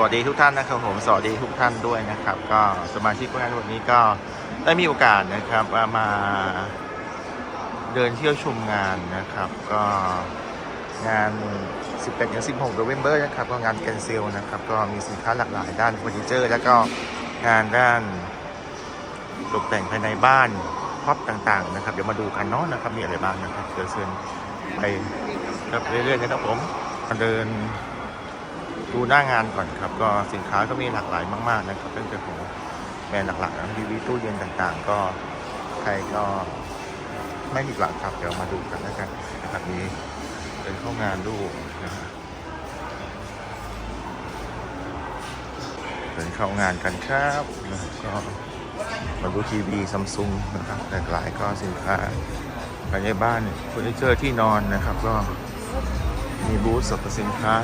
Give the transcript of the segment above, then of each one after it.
สวัสดีทุกท่านนะครับผมสวัสดีทุกท่านด้วยนะครับ ก็สมาชิกงานวันนี้ก็ได้มีโอกาสนะครับว่ามาเดินเที่ยวชมงานนะครับ ก็งาน18ถึง16 n o v e m b e r นะครับก็งานแกนเซลนะครับก็มีสินค้าหลากหลายด้านเฟอร์นิเจอร์ แล้วก็งานด้านตกแต่งภายในบ้านพร็อพต่างๆนะครับเดี๋ยวมาดูกันเนาะนะครับมีอะไรบ้างนะครับเดี๋ยวเชิญไปครับเรื่อยๆนะครับผมมาเดิน ดูหน้างานก่อนครับ ก็สินค้าก็มีหลากหลายมาก ๆ นะครับตั้งแต่ของแบรนด์หลักๆนะทีวีตู้เย็นต่างๆ ก็ใครก็ไม่ผิดหวังครับ เดี๋ยวมาดูกันแล้วกันนะครับมีเป็นเข้างานดูนะฮะเป็นเข้างานกันครับนะก็มาดูทีวีซัมซุงนะครับหลากหลายก็สินค้าภายในบ้านเฟอร์นิเจอร์ที่นอนนะครับ ก็มีบูธสรรพสินค้า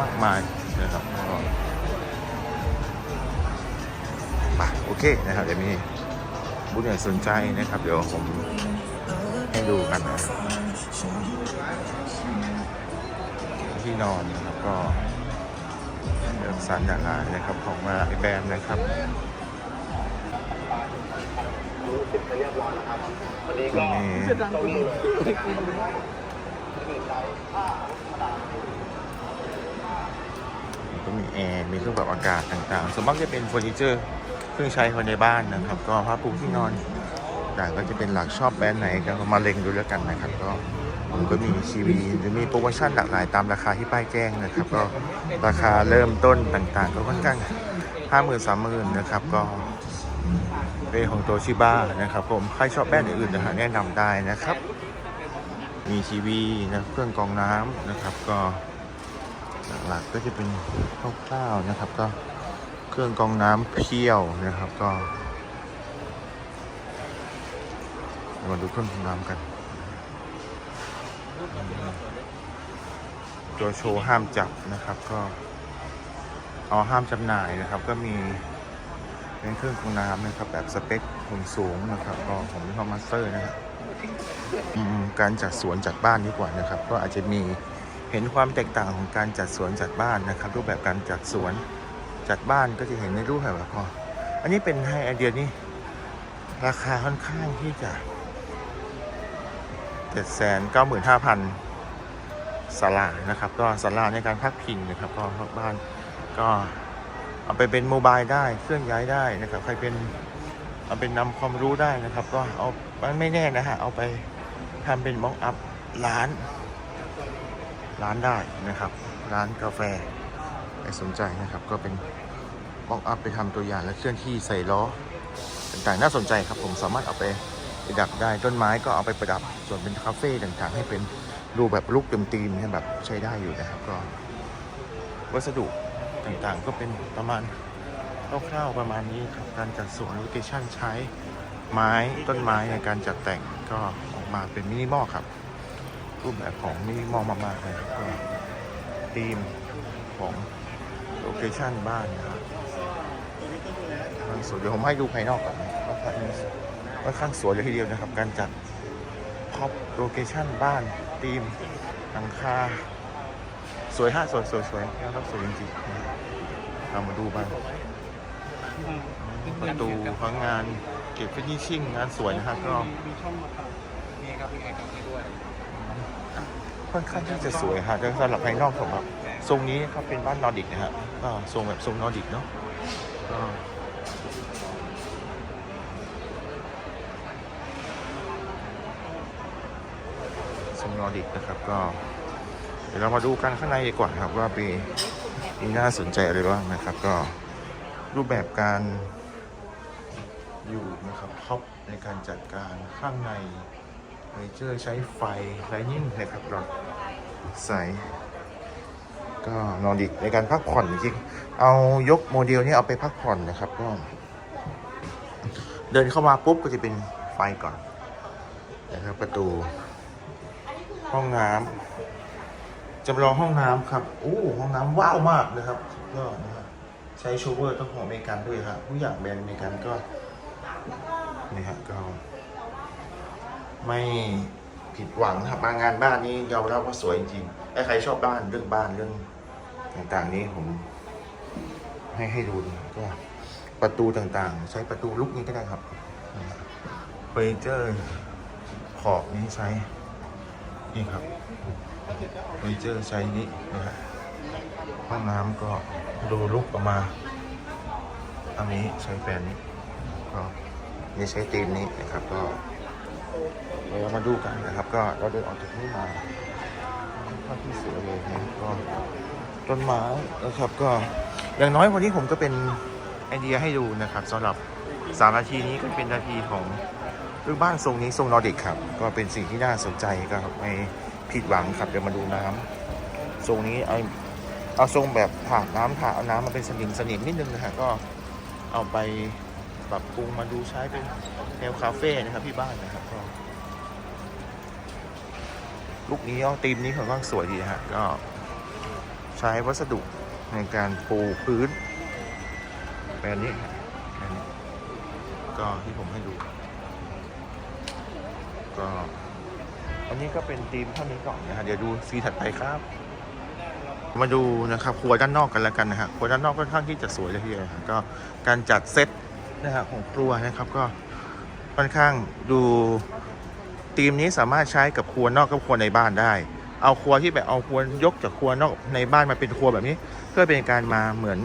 มากมายนะครับก็มาโอเคนะครับเดี๋ยวมีบุญใหญ่สนใจนะครับ เดี๋ยวผมให้ดูกันนะที่นอนนะครับก็เลือกสรรหลากหลายนะครับของมาไอแบรนด์นะครับตรงนี้ก็มีแอ ร์ มีเครื่องปรับอากาศต่างๆส่วนมากจะเป็นเฟอร์นิเจอร์เครื่องใช้ภายในบ้านนะครับ ก็ผ้าปูที่นอนต่างก็จะเป็นหลักชอบแบรนด์ไหนก็มาเล็งดูแล้วกันนะครับ ก็ผมก็มีชีวีหรือมีโปรโมชั่นหลากหลายตามราคาที่ป้ายแจ้งนะครับ ก็ราคาเริ่มต้นต่างๆ ก็ค่อนข้างห้าหมื่นสามหมื่นนะครับ ก็เป็นของโตชิบ้านะครับ ผมใครชอบแบรนด์อื่นๆนะฮะแนะนำได้นะครับ มีทีวีนะเครื่องกรองน้ำนะครับ ก็ หลักๆก็จะเป็นคร่าวๆนะครับ ก็เครื่องกรองน้ำเพียวนะครับก็มาดูเครื่องกรองน้ำกันตัวโชว์ห้ามจับนะครับ ก็เอาห้ามจำหน่ายนะครับ ก็มีเป็นเครื่องกรองน้ำนะครับ แบบสเปคสูงนะครับ ก็ของยี่ห้อมาสเตอร์นะครับการจัดสวนจัดบ้านดีกว่านะครับ ก็อาจจะมี เห็นความแตกต่างของการจัดสวนจัดบ้านนะครับ รูปแบบการจัดสวนจัดบ้านก็จะเห็นในรูปแบบพออันนี้เป็นให้ไอเดียนี้ราคาค่อนข้างที่จะเจ็ดแสนเก้าหมื่นห้าพันศาลานะครับ ก็ศาลาในการพักพิงนะครับก็บ้านก็เอาไปเป็นโมบายได้เคลื่อนย้ายได้นะครับ ใครเป็นเอาเป็นนำความรู้ได้นะครับ ก็เอาไม่แน่นะฮะเอาไปทำเป็นม็อกอัพร้าน ร้านได้นะครับ ร้านกาแฟใครสนใจนะครับ ก็เป็นบล็อกอัพไปทำตัวอย่างและเคลื่อนที่ใส่ล้อต่างๆน่าสนใจครับผมสามารถเอาไปประดับได้ต้นไม้ก็เอาไปประดับส่วนเป็นคาเฟ่ต่างๆ ให้เป็นรูปแบบลุกเต็มตีมให้แบบใช้ได้อยู่นะครับก็ วัสดุต่างๆ ก็เป็นประมาณคร่าวๆประมาณนี้ครับการจัดสวนโลเคชั่นใช้ไม้ต้นไม้ในการจัดแต่งก็ออกมาเป็นมินิมอลครับ รูปแบบของมินิมอลมากๆเลยก็ธีมของโลเคชั่นบ้านนะครับบางสวนเดี๋ยวผมให้ดูภายนอกก่อนนะว่าภายในค่อนข้างสวยเลยทีเดียวนะครับ การจัดท็อปโลเคชั่นบ้านธีมหลังคาสวยฮะสวยสวยสวยนะครับสวยจริงๆนะเรามาดูบ้างประตูพังงานเก็บฟินิชชิ่งงานสวยนะครับก็มีช่องมาครับมีครับมีแอร์กาให้ด้วย ค่อนข้างที่จะสวยฮะแต่สำหรับภายนอกผมแบบทรงนี้ครับเป็นบ้านนอร์ดิกนะฮะทรงแบบทรงนอร์ดิกเนาะทรงนอร์ดิกนะครับก็ เดี๋ยวเรามาดูกันข้างในดีกว่าครับว่ามีมีน่าสนใจอะไรบ้างนะครับ ก็รูปแบบการอยู่นะครับท็อปในการจัดการข้างใน เนเจอร์ใช้ไฟไลนิ่งนะครับเราใส่ก็นอนอีกในการพักผ่อนจริงเอายกโมเดลนี้เอาไปพักผ่อนนะครับก็เดินเข้ามาปุ๊บก็จะเป็นไฟก่อนนะครับประตู ห้องน้ำจำลองห้องน้ำครับโอ้ห้องน้ำว้าวมากนะครับก็นะครับใช้โชเวอร์ต้องของอเมริกันด้วยครับทุกอย่างแบรนด์อเมริกันก็นี่ฮะก็ ไม่ผิดหวังครับมางานบ้านนี้ยอมรับว่าสวยจริงๆถ้ใครชอบบ้านเรื่องบ้านเรื่องต่างๆนี้ผม ให้ให้ดูนะก็ประตูต่างๆ ใช้ประตูลุกนี้ก็ได้ครับเฟอร์นิเจอร์ขอบนี้ใช้นี่ครับเฟอร์นิเจอร์ใช้นี้นะฮะห้องน้ำก็ดูลุกออกมาอันนี้ใช้แปลนนี้ก็นี่ใช้ตีมนี้นะครับก็ เดี๋ยวเรามาดูกันนะครับ ก็เราเดินออกจากนี้มาค่อนข้างที่สวยเลยนะก็ต้นไม้นะครับก็อย่างน้อยวันนี้ผมก็เป็นไอเดียให้ดูนะครับสำหรับสามนาทีนี้ก็เป็นนาทีของรูปบ้านทรงนี้ทรงนอร์ดิกครับ ก็เป็นสิ่งที่น่าสนใจก็ไม่ผิดหวังครับเดี๋ยวมาดูน้ำทรงนี้เอาเอาทรงแบบถาดน้ำถาดเอาน้ำมาเป็นสนิมสนิมนิดนึงนะฮะก็เอาไป ปรับปรุงมาดูใช้เป็นแนวคาเฟ่นะครับที่บ้านนะครับก็ลูกนี้เอาธีมนี้ค่อนข้างสวยดีฮะก็ใช้วัสดุในการปูพื้นแบบนี้แบบนี้ ก็ที่ผมให้ดู ก็อันนี้ก็เป็นธีมเท่านี้ก่อนนะฮะเดี๋ยวดูซีถัดไปครับ มาดูนะครับครัวด้านนอกกันแล้วกันนะฮะครัวด้านนอกค่อนข้างที่จะสวยเลยทีเดียวก็การจัดเซต นะฮะของครัวนะครับก็ค่อนข้างดูธีมนี้สามารถใช้กับครัวนอกกับครัวในบ้านได้ เอาครัวที่แบบเอาครัวยกจากครัวนอกในบ้านมาเป็นครัวแบบนี้ เพื่อเป็นการมาเหมือน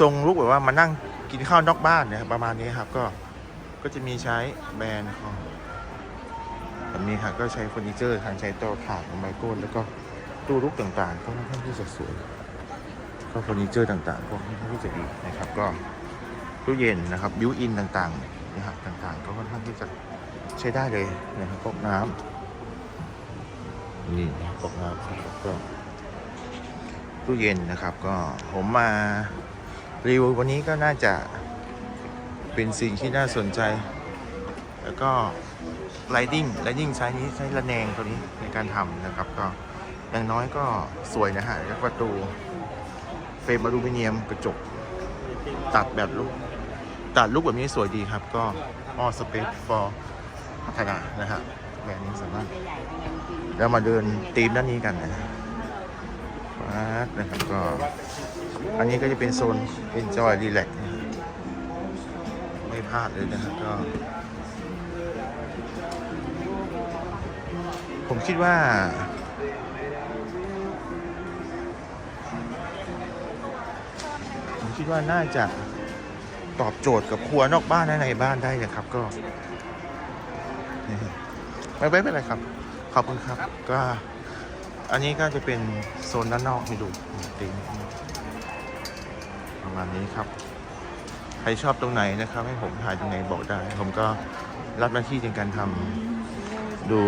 ทรงลุกแบบว่ามานั่งกินข้าวนอกบ้านนะครับประมาณนี้ครับก็ก็จะมีใช้แบรนด์ของแบบนี้ครับก็ใช้เฟอร์นิเจอร์ทางใช้ตาถ่านของไมโครแล้วก็ตู้ลุกต่างๆ ก็ค่อนข้างที่จะสวยก็เฟอร์นิเจอร์ต่างๆก็ค่อนข้างที่จะดีนะครับก็ ตู้เย็นนะครับบิวอินต่างๆนะครับต่างๆ ก็ค่อนข้างที่จะใช้ได้เลยนะครับก๊อกน้ำนี่ก๊อกน้ำครับก็ตู้เย็นนะครับก็ผมมารีวิววันนี้ก็น่าจะเป็นสิ่งที่น่าสนใจ แล้วก็ไลดิ้งไลดิ้งใช้นี้ใช้ระแนงตัวนี้ในการทำนะครับ ก็อย่างน้อยก็สวยนะฮะแล้วประตูเฟรมอลูมิเนียมกระจกตัดแบบลุก ตัดลุกแบบนี้สวยดีครับ ก็ออสเปซฟอร์พัฒนานะฮะแบบนี้สามารถแล้วมาเดินตีมด้านนี้กันนะปั๊บนะครับก็ อันนี้ก็จะเป็นโซน enjoy relax นะไม่พลาดเลยนะฮะก็ ผมคิดว่าผมคิดว่าน่าจะ ตอบโจทย์กับครัวนอกบ้านและในบ้านได้นะครับ ก็นี่ไม่ไม่เป็นไรครับ ขอบคุณครับ ก็ อันนี้ก็จะเป็นโซนด้านนอกให้ดูติงประมาณนี้ครับ ใครชอบตรงไหนนะครับ ให้ผมถ่ายตรงไหนบอกได้ ผมก็รับหน้าที่ในการทำดู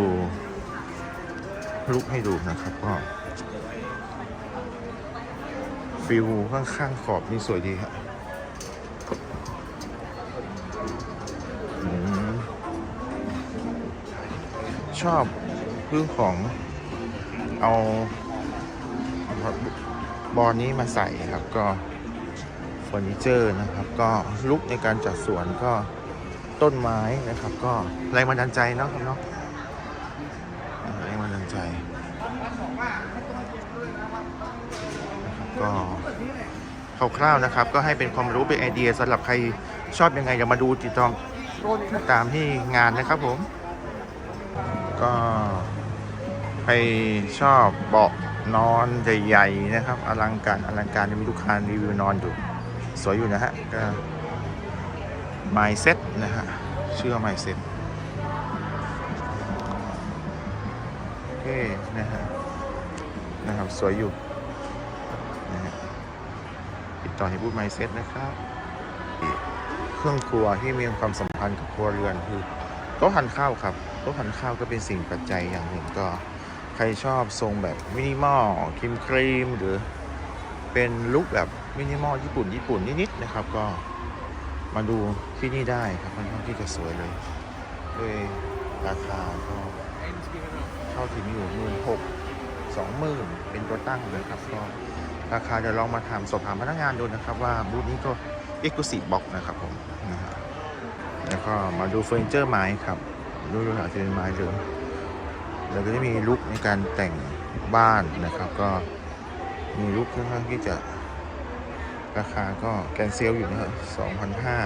ลุกให้ดูนะครับก็ฟิลข้างๆขอบนี่สวยดีครับ อบเรื่องของเอาบอลนี้มาใส่ครับก็เฟอร์นิเจอร์นะครับ ก็ลุกในการจัดสวนก็ต้นไม้นะครับ ก็แรงบันดาลใจเนาะครับเนาะแรงบันดาลใจก็คร่าวๆนะครับ ก็ให้เป็นความรู้เป็นไอเดียสำหรับใครชอบยังไงอย่ามาดูติดตามตามที่งานนะครับผม ก็ใครชอบเบาะนอนใหญ่ๆนะครับ อลังการอลังการมีลูกค้ารีวิวนอนอยู่ สวยอยู่นะฮะก็ My Set นะฮะเชื่อ My Set โอเคนะฮะนะครับสวยอยู่นะฮะติดต่อให้พูดไมเซ็ตนะครับเครื่องครัวที่มีความสัมพันธ์กับครัวเรือนคือโต๊ะทานข้าวครับ ต๊ะทานข้าวก็เป็นสิ่งปัจจัยอย่างหนึ่งก็ ใครชอบทรงแบบมินิมอลครีมครีมหรือเป็นลุคแบบมินิมอลญี่ปุ่นญี่ปุ่นนิดๆนะครับ ก็มาดูที่นี่ได้ครับค่อนข้างที่จะสวยเลยด้วยราคาก็เข้าถึงอยู่หมื่นหกสองหมื่นเป็นตัวตั้งเลยครับก็ราคาเดี๋ยวลองมาถามสอบถามพนักงานดูนะครับว่าบูธนี้ก็ e x c l u s i v e Box นะครับผมนะฮะแล้วก็มาดูเฟอร์นิเจอร์ไม้ครับ ดูดูหาเซนไม้เหลืองแล้วก็จะมีลุคในการแต่งบ้านนะครับ ก็มีลูกค่อนข้างที่จะราคาก็แกนเซลอยู่นะครับสองพันห้า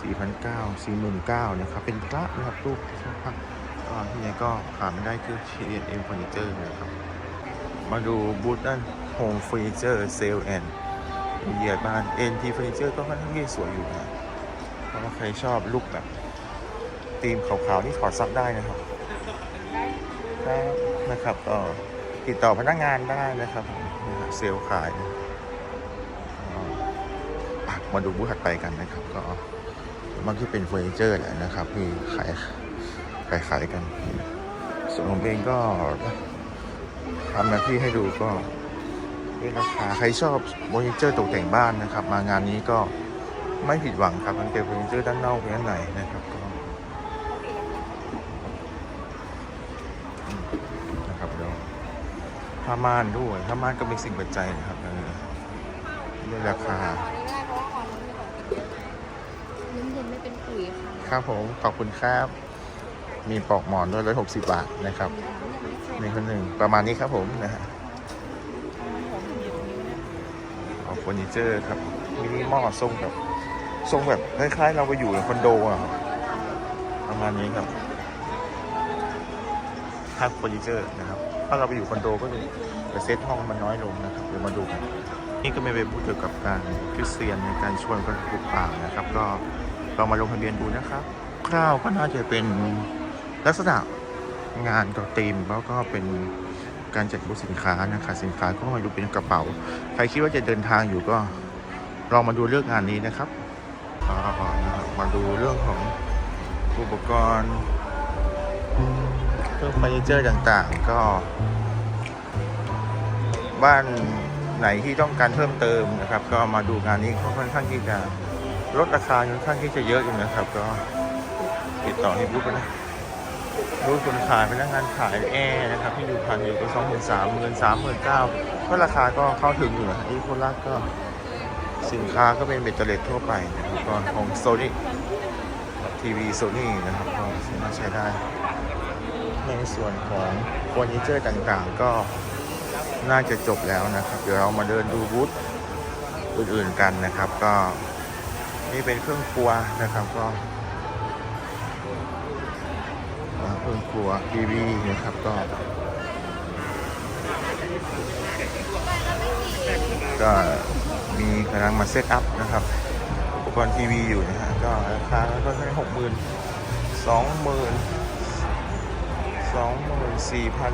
สี่พันเก้าสี่หมื่นเก้านะครับ เป็นพระนะครับรูปพระก็ที่นี่ก็ขาดไม่ได้คือ T&M Furniture นะครับ มาดูบูธด้าน Home Furniture Sale and เหยียดบ้าน NT Furniture ก็ค่อนข้างที่สวยอยู่นะถ้าว่าใครชอบลุคแบบ ธีมขาวๆนี่ถอดซับได้นะครับได้นะครับก็ติดต่อพนักงานได้นะครับนี่ครับเซลล์ขายนะก็อะมาดูบูธถัดไปกันนะครับ ก็มันที่เป็นเฟอร์นิเจอร์แหละนะครับที่ขายขายขายกันส่วนผมเองก็ทำหน้าที่ให้ดูก็เป็นราคาใครชอบเฟอร์นิเจอร์ตกแต่งบ้านนะครับ มางานนี้ก็ไม่ผิดหวังครับมันเป็นเฟอร์นิเจอร์ด้านนอกด้านในนะครับก็อืมนะครับเดี๋ยว ผ้าม่านด้วยผ้าม่านก็เป็นสิ่งปัจจัยนะครับเออด้วยราคาเพราะว่าออนนี้ไม่ของน้ำเย็นไม่เป็นปุ๋ยค่ะครับผมขอบคุณครับ มีปลอกหมอนด้วยร้อยหกสิบบาทนะครับในคนหนึ่งประมาณนี้ครับผมนะฮะเอาเฟอร์นิเจอร์ครับมินิมอลทรงแบบทรงแบบคล้ายๆ เราไปอยู่ในคอนโดอะประมาณนี้ครับถ้าเฟอร์นิเจอร์นะครับ ถ้าเราไปอยู่คอนโดก็จะเซตห้องมันน้อยลงนะครับเดี๋ยวมาดูกันนี่ก็ไม่เป็นพูดเกี่ยวกับการคริสเตียนในการชวนกันปลูกป่านะครับ ก็ลองมาลงทะเบียนดูนะครับ คร่าวก็น่าจะเป็นลักษณะงานกับธีมแล้วก็เป็นการจัดบูธสินค้านะครับสินค้าก็มาดูเป็นกระเป๋า ใครคิดว่าจะเดินทางอยู่ก็ลองมาดูเลือกงานนี้นะครับมาดูเรื่องของอุปกรณ์ เครื่องเฟอร์นิเจอร์ต่างๆ ก็ บ้านไหนที่ต้องการเพิ่มเติมนะครับ ก็มาดูงานนี้ค่อนข้างที่จะลดราคาค่อนข้างที่จะเยอะอยู่นะครับ ก็ติดต่อให้รู้กันนะรู้คนขายพนักงานขายแอร์นะครับที่อยู่พันอยู่ก็สองหมื่นสามหมื่นสามหมื่นเก้าก็ราคาก็เข้าถึงอยู่นะอีโคลักก็สินค้าก็เป็นเบตเตอร์เลทั่วไปนะครับก็ของโซนี่ทีวีโซนี่นะครับก็สามารถใช้ได้ ในส่วนของเฟอร์นิเจอร์ต่างๆ ก็น่าจะจบแล้วนะครับ เดี๋ยวเรามาเดินดูบูธอื่นๆกันนะครับ ก็นี่เป็นเครื่องครัวนะครับก็เครื่องครัวทีวีนะครับก็ก็มีกำลังมาเซตอัพนะครับอุปกรณ์ทีวีอยู่นะฮะก็ราคาก็แค่หกหมื่นสองหมื่น สองหมื่นสี่พัน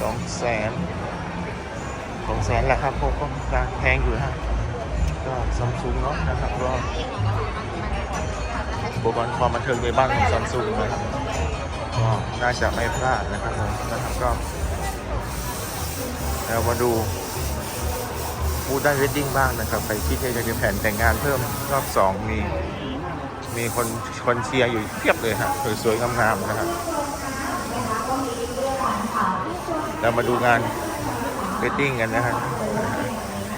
สองแสนสองแสนแหละครับพวกก็การแพงอยู่ฮะก็ซัมซุงเนาะนะครับก็อุปกรณ์ความบันเทิงในบ้านของซัมซุงนะครับก็น่าจะไม่พลาดนะครับผมนะครับก็เรามาดูพูดได้เวดดิ้งบ้างนะครับใครคิดจะจะแผนแต่งงานเพิ่มรอบสองมีมีคนคนเชียร์อยู่เพียบเลยฮะสวยๆงามๆนะครับ เรามาดูงานเวดดิ้งกันนะฮะ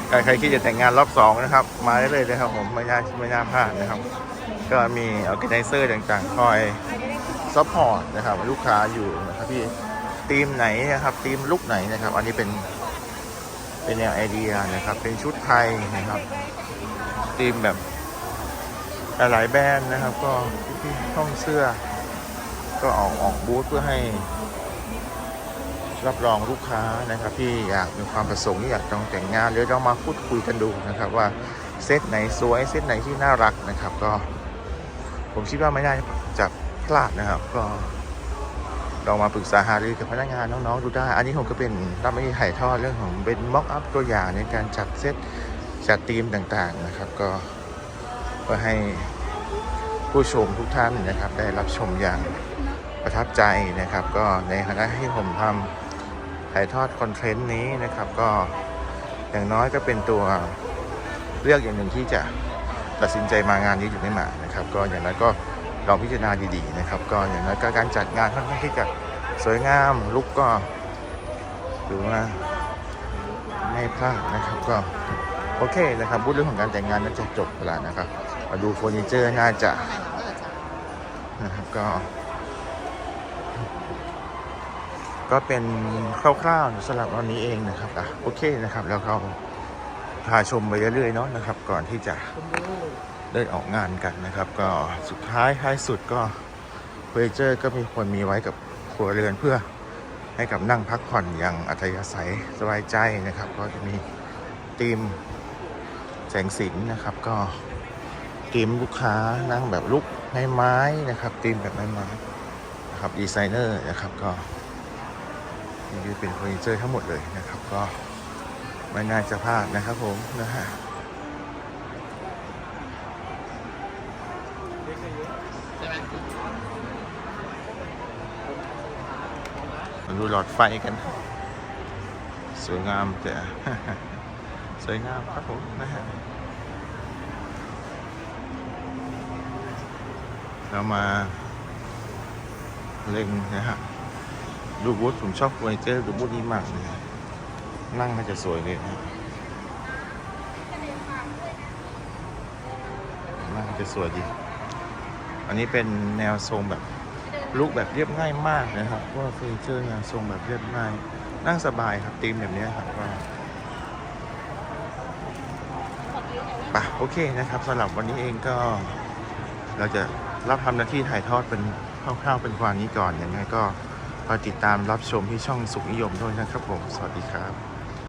ใครใครคิดจะแต่งงานรอบสองนะครับ มาได้เลยนะครับผมไม่น่าไม่น่าพลาดนะครับ ก็มีออแกไนเซอร์ต่างๆ คอยซัพพอร์ตนะครับ ลูกค้าอยู่นะครับพี่ทีมไหนนะครับทีมลุกไหนนะครับ อันนี้เป็นเป็นแนวไอเดียนะครับ เป็นชุดไทยนะครับทีมแบบหลายแบรนด์นะครับ ก็ที่ห้องเสื้อ ก็ออกออกบูธเพื่อให้ รับรองลูกค้านะครับที่อยากมีความประสงค์ที่อยากต้องแต่งงานหรือเรามาพูดคุยกันดูนะครับว่าเซตไหนสวยเซตไหนที่น่ารักนะครับ ก็ผมคิดว่าไม่น่าจะพลาดนะครับ ก็ลองมาปรึกษาหารือกับพนักงานน้องๆดูได้ อันนี้ผมก็เป็นรับไม่ถ่ายทอดเรื่องของเป็นม็อกอัพตัวอย่างในการจัดเซตจัดทีมต่างๆนะครับ ก็เพื่อให้ผู้ชมทุกท่านนะครับ ได้รับชมอย่างประทับใจนะครับ ก็ในฐานะที่ผมทำ ถ่ายทอดคอนเทนต์นี้นะครับ ก็อย่างน้อยก็เป็นตัวเลือกอย่างหนึ่งที่จะตัดสินใจมางานนี้อยู่ไม่มานะครับ ก็อย่างน้อยก็ลองพิจารณาดีๆนะครับ ก็อย่างน้อยก็การจัดงานค่อนข้างที่จะสวยงามลุกก็ถือว่าไม่พลาดนะครับก็โอเคนะครับพูดเรื่องของการแต่งงานน่าจะจบเวลานะครับมาดูเฟอร์นิเจอร์น่าจะนะครับก็ ก็เป็นคร่าวๆสำหรับวันนี้เองนะครับอะโอเคนะครับ แล้วก็พาชมไปเรื่อยๆเนาะนะครับ ก่อนที่จะเดินออกงานกันนะครับ ก็สุดท้ายท้ายสุดก็เฟอร์เจอร์ก็มีคนมีไว้กับครัวเรือนเพื่อให้กับนั่งพักผ่อนอย่างอัธยาศัยสบายใจนะครับ ก็จะมีธีมแสงสินนะครับ ก็ธีมลูกค้านั่งแบบลุกไม้ไม้นะครับธีมแบบไม้ไม้นะครับดีไซเนอร์นะครับก็ นี่เป็นเฟอร์นิเจอร์ทั้งหมดเลยนะครับ ก็ไม่น่าจะพลาดนะครับผมนะฮะมมาดูหลอดไฟกัน สวยงามแต่สวยงามครับผมนะฮะเรามาเล็งนะฮะ ดูบูธผมชอบเฟอร์นิเจอร์ดูบูธนี้มากเลยนั่งน่าจะสวยเลยนะนั่งน่าจะสวยดี อันนี้เป็นแนวทรงแบบลุกแบบเรียบง่ายมากนะครับเพราะว่าเฟอร์นิเจอร์เนี่ยทรงแบบเรียบง่าย นั่งสบายครับธีมแบบนี้ครับก็ปะโอเคนะครับสำหรับวันนี้เองก็ เราจะรับทำหน้าที่ถ่ายทอดเป็นคร่าวๆเป็นความนี้ก่อนอย่างไงก็ คอยติดตามรับชมที่ช่องสุขนิยมด้วยนะครับผม สวัสดีครับ